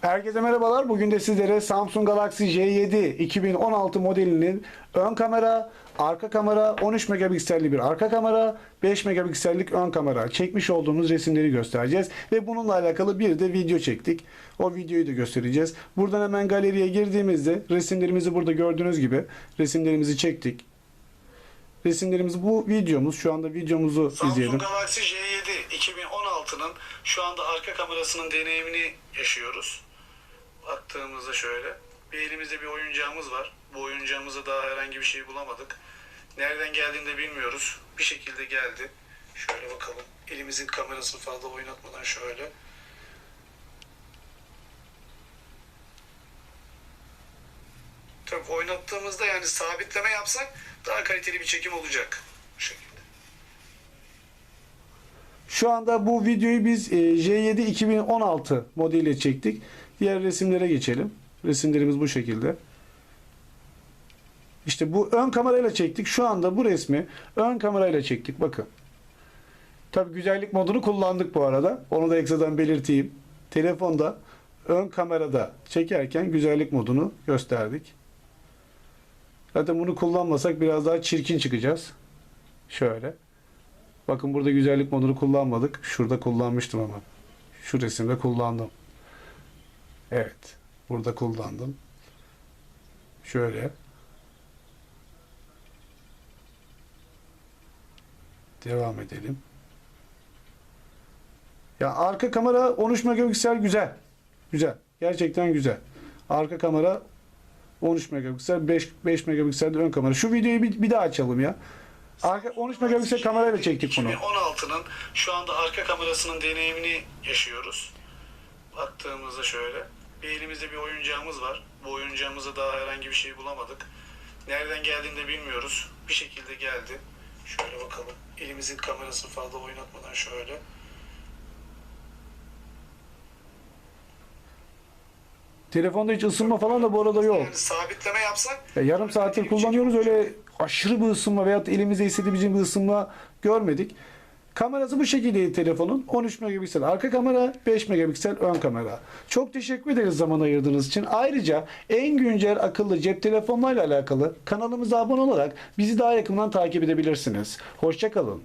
Herkese merhabalar. Bugün de sizlere Samsung Galaxy J7 2016 modelinin ön kamera, arka kamera, 13 megapikselli bir arka kamera, 5 megapiksellik ön kamera çekmiş olduğumuz resimleri göstereceğiz. Ve bununla alakalı bir de video çektik. O videoyu da göstereceğiz. Buradan hemen galeriye girdiğimizde resimlerimizi burada gördüğünüz gibi resimlerimizi çektik. Resimlerimiz bu videomuz. Şu anda videomuzu izleyelim. Samsung Galaxy J7 2016'nın şu anda arka kamerasının deneyimini yaşıyoruz. Baktığımızda şöyle. Bir elimizde bir oyuncağımız var. Bu oyuncağımızda daha herhangi bir şey bulamadık. Nereden geldiğini de bilmiyoruz. Bir şekilde geldi. Şöyle bakalım. Elimizin kamerasını fazla oynatmadan şöyle. Tabii oynattığımızda yani sabitleme yapsak daha kaliteli bir çekim olacak. Bu şekilde. Şu anda bu videoyu biz e, J7 2016 modeliyle çektik. Diğer resimlere geçelim. Resimlerimiz bu şekilde. İşte bu ön kamerayla çektik. Şu anda bu resmi ön kamerayla çektik. Bakın. Tabii güzellik modunu kullandık bu arada. Onu da ekstradan belirteyim. Telefonda ön kamerada çekerken güzellik modunu gösterdik. Zaten bunu kullanmasak biraz daha çirkin çıkacağız. Şöyle. Bakın burada güzellik modunu kullanmadık. Şurada kullanmıştım ama. Şu resimde kullandım. Evet. Burada kullandım. Şöyle. Devam edelim. Ya arka kamera 13 megapiksel güzel. Güzel. Gerçekten güzel. Arka kamera 13 megapiksel, 5 5 megapiksel de ön kamera. Şu videoyu bir, bir daha açalım ya. Arka 13 megapiksel kamerayla çektik bunu. 2016'nın şu anda arka kamerasının deneyimini yaşıyoruz. Baktığımızda şöyle. Bir elimizde bir oyuncağımız var. Bu oyuncağımızda daha herhangi bir şey bulamadık. Nereden geldiğini de bilmiyoruz. Bir şekilde geldi. Şöyle bakalım. Elimizin kamerasını fazla oynatmadan şöyle. Telefonda hiç ısınma falan da bu arada yok. Yani sabitleme yapsak Ya yarım saattir kullanıyoruz öyle aşırı bir ısınma veyahut elimizde istediğimiz bir ısınma görmedik. Kamerası bu şekilde telefonun. 13 megapiksel arka kamera, 5 megapiksel ön kamera. Çok teşekkür ederiz zaman ayırdığınız için. Ayrıca en güncel akıllı cep telefonlarıyla alakalı kanalımıza abone olarak bizi daha yakından takip edebilirsiniz. Hoşçakalın.